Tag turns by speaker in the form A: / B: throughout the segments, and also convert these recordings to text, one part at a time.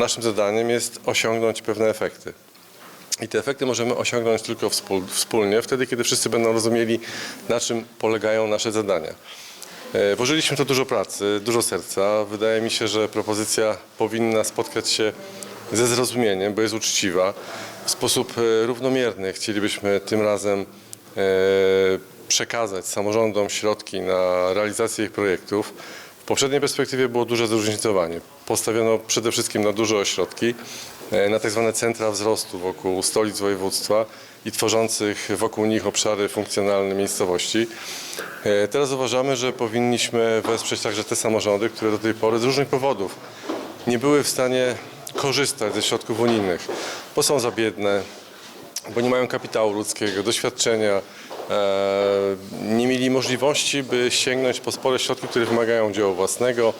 A: naszym zadaniem jest osiągnąć pewne efekty. I te efekty możemy osiągnąć tylko wspól- wspólnie, wtedy, kiedy wszyscy będą rozumieli, na czym polegają nasze zadania. E, Włożyliśmy to dużo pracy, dużo serca. Wydaje mi się, że propozycja powinna spotkać się ze zrozumieniem, bo jest uczciwa. W sposób e, równomierny chcielibyśmy tym razem e, przekazać samorządom środki na realizację ich projektów. Poprzedniej perspektywie było duże zróżnicowanie. Postawiono przede wszystkim na duże ośrodki, e, na tak zwane centra wzrostu wokół stolic województwa i tworzących wokół nich obszary funkcjonalne miejscowości. E, Teraz uważamy, że powinniśmy wesprzeć także te samorządy, które do tej pory z różnych powodów nie były w stanie korzystać ze środków unijnych, bo są za biedne, bo nie mają kapitału ludzkiego, doświadczenia, nie mieli możliwości, by sięgnąć po spore środki, które wymagają dzieła własnego,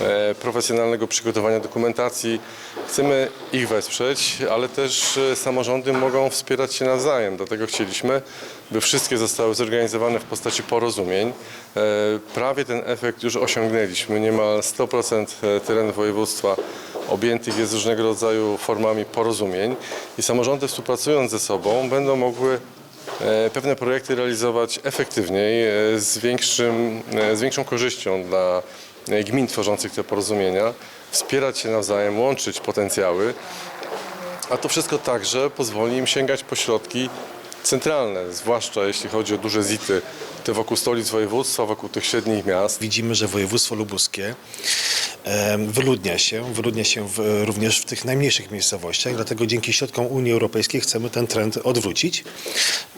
A: e, profesjonalnego przygotowania dokumentacji. Chcemy ich wesprzeć, ale też e, samorządy mogą wspierać się nawzajem. Dlatego chcieliśmy, by wszystkie zostały zorganizowane w postaci porozumień. E, Prawie ten efekt już osiągnęliśmy. Niemal 100% terenu województwa objętych jest różnego rodzaju formami porozumień i samorządy współpracując ze sobą będą mogły e, pewne projekty realizować efektywniej, e, z, większym, e, z większą korzyścią dla e, gmin tworzących te porozumienia, wspierać się nawzajem, łączyć potencjały, a to wszystko także pozwoli im sięgać po środki centralne, zwłaszcza jeśli chodzi o duże zity, te wokół stolic województwa, wokół tych średnich miast.
B: Widzimy, że województwo lubuskie wyludnia się, wyludnia się w, również w tych najmniejszych miejscowościach, dlatego dzięki środkom Unii Europejskiej chcemy ten trend odwrócić,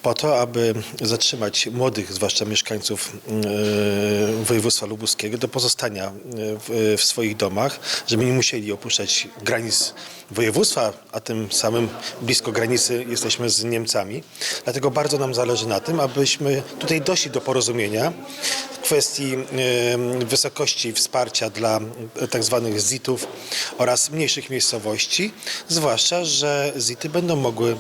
B: po to, aby zatrzymać młodych, zwłaszcza mieszkańców e, województwa lubuskiego do pozostania e, w, swoich domach, żeby nie musieli opuszczać granic województwa, a tym samym blisko granicy jesteśmy z Niemcami. Dlatego bardzo nam zależy na tym, abyśmy tutaj doszli do porozumienia w kwestii em, wysokości wsparcia dla e, tak ZIT-ów oraz mniejszych miejscowości, zwłaszcza, że ZIT-y będą mogły,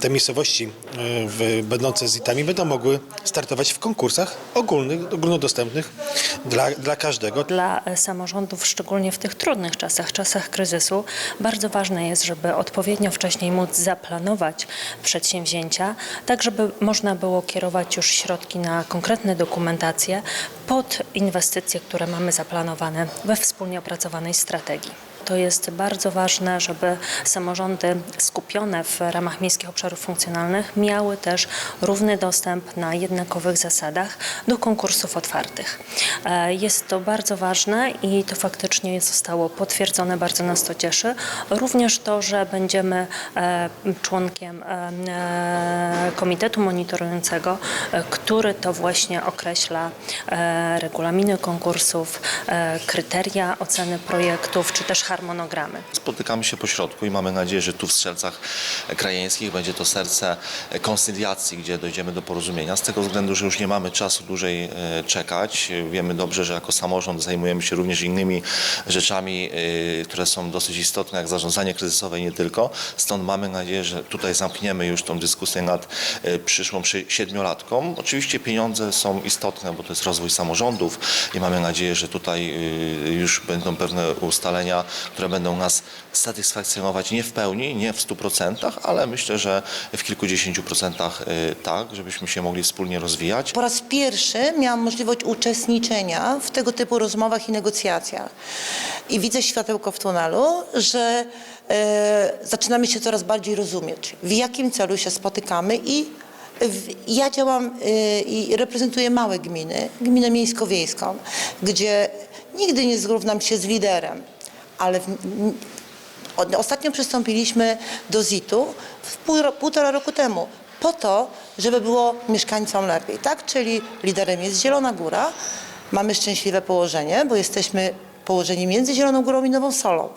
B: te miejscowości e, w, będące ZIT-ami będą mogły startować w konkursach ogólnych, ogólnodostępnych dla, dla każdego.
C: Dla samorządów, szczególnie w tych trudnych czasach, czasach kryzysu, bardzo ważne jest, żeby odpowiednio wcześniej móc zaplanować przedsięwzięcia, tak żeby można było kierować już środki na konkretne dokumentacje pod inwestycje, które mamy zaplanowane we wspólnie opracowanej strategii. To jest bardzo ważne, żeby samorządy skupione w ramach miejskich obszarów funkcjonalnych miały też równy dostęp na jednakowych zasadach do konkursów otwartych. E, Jest to bardzo ważne i to faktycznie zostało potwierdzone, bardzo nas to cieszy. Również to, że będziemy e, członkiem e, komitetu monitorującego, który to właśnie określa regulaminy konkursów, kryteria oceny projektów, czy też harmonogramy.
D: Spotykamy się po środku i mamy nadzieję, że tu w Strzelcach Krajeńskich będzie to serce konsyliacji, gdzie dojdziemy do porozumienia. Z tego względu, że już nie mamy czasu dłużej e, czekać. Wiemy dobrze, że jako samorząd zajmujemy się również innymi rzeczami, e, które są dosyć istotne, jak zarządzanie kryzysowe i nie tylko. Stąd mamy nadzieję, że tutaj zamkniemy już tą dyskusję nad e, przyszłą przy- siedmiolatką. Oczywiście pieniądze są istotne, bo to jest rozwój samorządów i mamy nadzieję, że tutaj już będą pewne ustalenia, które będą nas satysfakcjonować nie w pełni, nie w 100%, ale myślę, że w kilkudziesięciu procentach y, tak, żebyśmy się mogli wspólnie rozwijać.
E: Po raz pierwszy miałam możliwość uczestniczenia w tego typu rozmowach i negocjacjach. I widzę światełko w tunelu, że e, zaczynamy się coraz bardziej rozumieć, w jakim celu się spotykamy i ja działam e, i reprezentuję małe gminy, gminę miejsko-wiejską, gdzie nigdy nie zrównam się z liderem, ale w, Ostatnio przystąpiliśmy do ZIT-u półtora roku temu po to, żeby było mieszkańcom lepiej, tak? Czyli liderem jest Zielona Góra, mamy szczęśliwe położenie, bo jesteśmy położeni między Zieloną Górą i Nową Solą.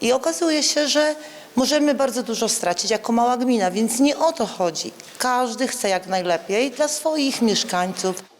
E: I okazuje się, że możemy bardzo dużo stracić jako mała gmina, więc nie o to chodzi. Każdy chce jak najlepiej dla swoich mieszkańców.